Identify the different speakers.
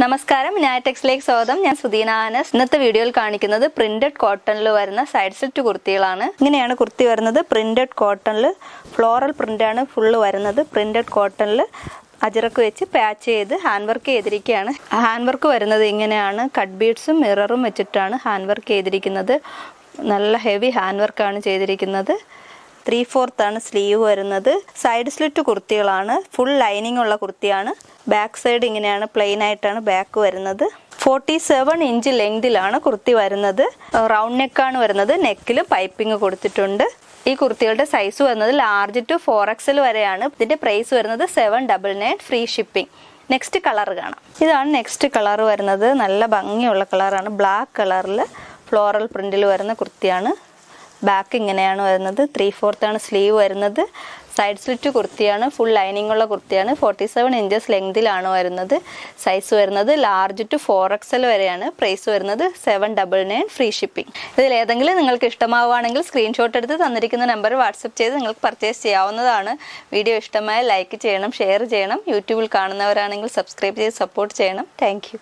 Speaker 1: നമസ്കാരം. നാറ്റെക്സിലേക്ക് സ്വാഗതം. ഞാൻ സുദീന ആനസ് ഇന്നത്തെ വീഡിയോയിൽ കാണിക്കുന്നത് പ്രിന്റഡ് കോട്ടണിൽ വരുന്ന സൈഡ് സെറ്റ് കുർത്തികളാണ്. ഇങ്ങനെയാണ് കുർത്തി വരുന്നത്. പ്രിന്റഡ് കോട്ടണിൽ ഫ്ലോറൽ പ്രിന്റാണ് ഫുള്ള് വരുന്നത്. പ്രിന്റഡ് കോട്ടണിൽ അജിറക്ക് വെച്ച് പാച്ച് ചെയ്ത് ഹാൻഡ് വർക്ക് ചെയ്തിരിക്കുകയാണ്. ഹാൻഡ് വർക്ക് വരുന്നത് ഇങ്ങനെയാണ്. കട്ട് ബീഡ്സും മിററും വെച്ചിട്ടാണ് ഹാൻഡ് വർക്ക് ചെയ്തിരിക്കുന്നത്. നല്ല ഹെവി ഹാൻഡ് വർക്കാണ് ചെയ്തിരിക്കുന്നത്. ത്രീ ഫോർത്താണ് സ്ലീവ് വരുന്നത്. സൈഡ് സ്ലിറ്റ് കുർത്തികളാണ്. ഫുൾ ലൈനിങ് ഉള്ള കുർത്തിയാണ്. ബാക്ക് സൈഡ് ഇങ്ങനെയാണ് പ്ലെയിൻ ആയിട്ടാണ് ബാക്ക് വരുന്നത്. ഫോർട്ടി സെവൻ ഇഞ്ച് ലെങ്തിലാണ് കുർത്തി വരുന്നത്. റൗണ്ട് നെക്കാണ് വരുന്നത്. നെക്കിൽ പൈപ്പിംഗ് കൊടുത്തിട്ടുണ്ട്. ഈ കുർത്തികളുടെ സൈസ് വരുന്നത് ലാർജ് ടു ഫോർ എക്സൽ വരെയാണ്. ഇതിന്റെ പ്രൈസ് വരുന്നത് seven double nine free shipping next colour കാണാം. ഇതാണ് നെക്സ്റ്റ് കളർ വരുന്നത്. നല്ല ഭംഗിയുള്ള കളറാണ് ബ്ലാക്ക് കളറിൽ ഫ്ലോറൽ പ്രിന്റിൽ വരുന്ന കുർത്തിയാണ്. ബാക്ക് ഇങ്ങനെയാണ് വരുന്നത്. ത്രീ ആണ് സ്ലീവ് വരുന്നത്. സൈഡ് സ്ലിറ്റ് കുർത്തിയാണ് ഫുൾ ലൈനിങ് ഉള്ള കുർത്തിയാണ്. ഫോർട്ടി സെവൻ ഇഞ്ചസ് ലെങ്തിലാണ് വരുന്നത്. സൈസ് വരുന്നത് ലാർജ് ടു ഫോർ എക്സൽ വരെയാണ്. പ്രൈസ് വരുന്നത് seven double nine free shipping ഇതിൽ ഏതെങ്കിലും നിങ്ങൾക്ക് ഇഷ്ടമാവുകയാണെങ്കിൽ സ്ക്രീൻഷോട്ട് എടുത്ത് തന്നിരിക്കുന്ന നമ്പർ വാട്സപ്പ് ചെയ്ത് നിങ്ങൾക്ക് പർച്ചേസ് ചെയ്യാവുന്നതാണ്. വീഡിയോ ഇഷ്ടമായ ലൈക്ക് ചെയ്യണം ഷെയർ ചെയ്യണം. യൂട്യൂബിൽ കാണുന്നവരാണെങ്കിൽ സബ്സ്ക്രൈബ് ചെയ്ത് സപ്പോർട്ട് ചെയ്യണം. താങ്ക്